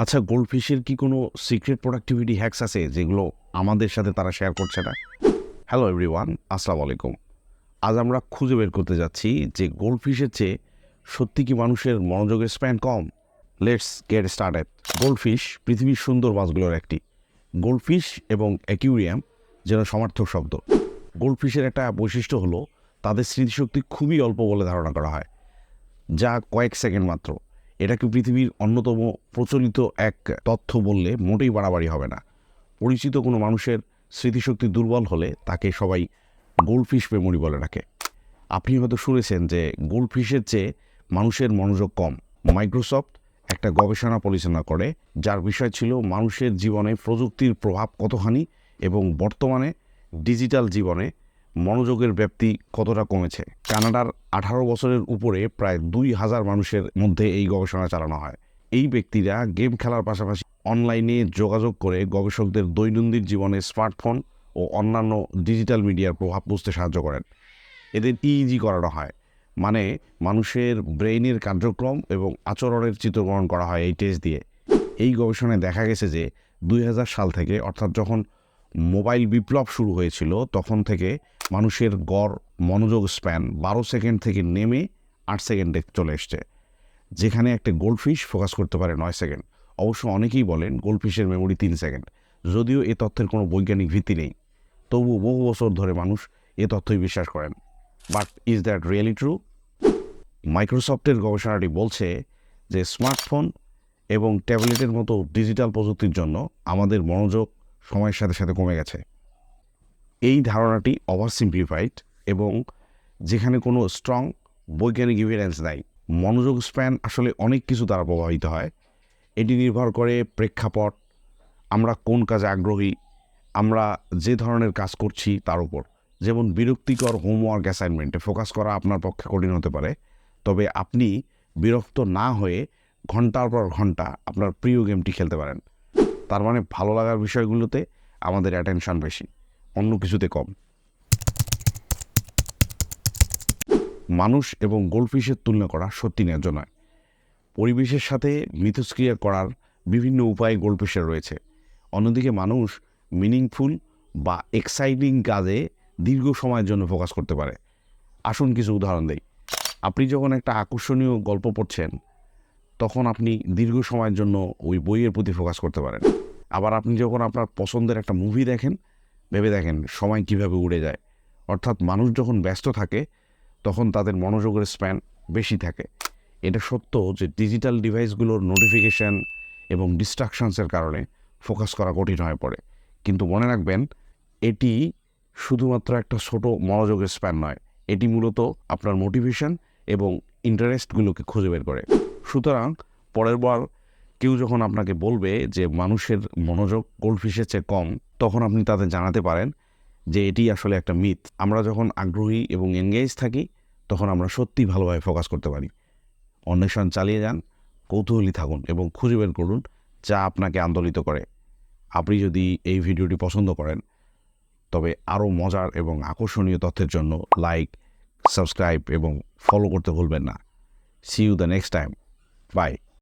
আচ্ছা গোল্ডফিশের কি কোনো সিক্রেট প্রোডাক্টিভিটি হ্যাকস আছে যেগুলো আমাদের সাথে তারা শেয়ার করছে না? হ্যালো এভরিওয়ান আসসালামু আলাইকুম। আজ আমরা খুঁজে বের করতে যাচ্ছি যে গোল্ডফিশের চেয়ে সত্যি কি মানুষের মনোযোগের স্প্যান কম? লেটস গেট স্টার্টেড গোল্ডফিশ পৃথিবীর সুন্দর মাছগুলোর একটি। গোল্ডফিশ এবং অ্যাকিউরিয়াম যেন সমার্থক শব্দ। গোল্ডফিশের একটা বৈশিষ্ট্য হলো, তাদের স্মৃতিশক্তি খুবই অল্প বলে ধারণা করা হয়। যা কয়েক সেকেন্ড মাত্র। এটাকে পৃথিবীর অন্যতম প্রচলিত এক তথ্য বললে মোটেই বাড়াবাড়ি হবে না। পরিচিত কোনো মানুষের স্মৃতিশক্তি দুর্বল হলে তাকে সবাই গোল্ডফিশ মেমোরি বলে রাখে আপনি হয়তো শুনেছেন যে গোল্ডফিশের চেয়ে মানুষের মনোযোগ কম। মাইক্রোসফট একটা গবেষণা পরিচালনা করে, যার বিষয় ছিল মানুষের জীবনে প্রযুক্তির প্রভাব কতখানি এবং বর্তমানে ডিজিটাল জীবনে মনোযোগের ব্যাপ্তি কতটা কমেছে? কানাডার আঠারো বছরের উপরে প্রায় দুই হাজার মানুষের মধ্যে এই গবেষণা চালানো হয়। এই ব্যক্তিরা গেম খেলার পাশাপাশি অনলাইনে যোগাযোগ করে গবেষকদের দৈনন্দিন জীবনে স্মার্টফোন ও অন্যান্য ডিজিটাল মিডিয়ার প্রভাব বুঝতে সাহায্য করেন। এদের ইইজি করানো হয় মানে মানুষের ব্রেইনের কার্যক্রম এবং আচরণের চিত্রগ্রহণ করা হয় এই টেস্ট দিয়ে। এই গবেষণায় দেখা গেছে যে দুই হাজার সাল থেকে, অর্থাৎ যখন মোবাইল বিপ্লব শুরু হয়েছিল, তখন থেকে মানুষের গড় মনোযোগ স্প্যান বারো সেকেন্ড থেকে নেমে আট সেকেন্ডে চলে এসছে। যেখানে একটা গোল্ডফিশ ফোকাস করতে পারে নয় সেকেন্ড অবশ্য অনেকেই বলেন গোল্ডফিশের মেমোরি তিন সেকেন্ড যদিও এ তথ্যের কোনো বৈজ্ঞানিক ভিত্তি নেই। তবু বহু বছর ধরে মানুষ এ তথ্যই বিশ্বাস করেন। But is that really true মাইক্রোসফটের গবেষণাটি বলছে যে স্মার্টফোন এবং ট্যাবলেটের মতো ডিজিটাল প্রযুক্তির জন্য আমাদের মনোযোগ সময়ের সাথে সাথে কমে গেছে। এই ধারণাটি ওভার এবং যেখানে কোনো স্ট্রং বৈজ্ঞানিক ইভিডেন্স নাই। মনোযোগ স্প্যান আসলে অনেক কিছু দ্বারা প্রভাবিত হয়। এটি নির্ভর করে প্রেক্ষাপট, আমরা কোন কাজে আগ্রহী, আমরা যে ধরনের কাজ করছি তার উপর। যেমন বিরক্তিকর হোমওয়ার্ক অ্যাসাইনমেন্টে ফোকাস করা আপনার পক্ষে কঠিন হতে পারে, তবে আপনি বিরক্ত না হয়ে ঘণ্টার পর ঘণ্টা আপনার প্রিয় গেমটি খেলতে পারেন। তার মানে ভালো লাগার বিষয়গুলোতে আমাদের অ্যাটেনশন বেশি। অন্য কিছুতে কম। মানুষ এবং গোল্ডফিশের তুলনা করা সত্যি ন্যায্য নয়। পরিবেশের সাথে মিথস্ক্রিয়া করার বিভিন্ন উপায় গোল্ডফিশের রয়েছে। অন্যদিকে মানুষ মিনিংফুল বা এক্সাইটিং কাজে দীর্ঘ সময়ের জন্য ফোকাস করতে পারে। আসুন কিছু উদাহরণ দেই। আপনি যখন একটা আকর্ষণীয় গল্প পড়ছেন, তখন আপনি দীর্ঘ সময়ের জন্য ওই বইয়ের প্রতি ফোকাস করতে পারেন। আবার আপনি যখন আপনার পছন্দের একটা মুভি দেখেন ভেবে দেখেন সময় কীভাবে উড়ে যায়। অর্থাৎ মানুষ যখন ব্যস্ত থাকে, তখন তাদের মনোযোগের স্প্যান বেশি থাকে। এটা সত্য যে ডিজিটাল ডিভাইসগুলোর নোটিফিকেশান এবং ডিস্ট্রাকশনসের কারণে ফোকাস করা কঠিন হয়ে পড়ে। কিন্তু মনে রাখবেন, এটি শুধুমাত্র একটা ছোট মনোযোগের স্প্যান নয়। এটি মূলত আপনার মোটিভেশন এবং ইন্টারেস্টগুলোকে খুঁজে বের করে। সুতরাং পরের বার কেউ যখন আপনাকে বলবে যে মানুষের মনোযোগ গোল্ডফিশের চেয়ে কম, তখন আপনি তাদের জানাতে পারেন যে এটি আসলে একটা মিথ আমরা যখন আগ্রহী এবং এনগেজ থাকি, তখন আমরা সত্যি ভালোভাবে ফোকাস করতে পারি। অন্বেষণ চালিয়ে যান, কৌতূহলী থাকুন এবং খুঁজে বের করুন যা আপনাকে আন্দোলিত করে। আপনি যদি এই ভিডিওটি পছন্দ করেন, তবে আরও মজার এবং আকর্ষণীয় তথ্যের জন্য লাইক সাবস্ক্রাইব এবং ফলো করতে ভুলবেন না। See you the next time bye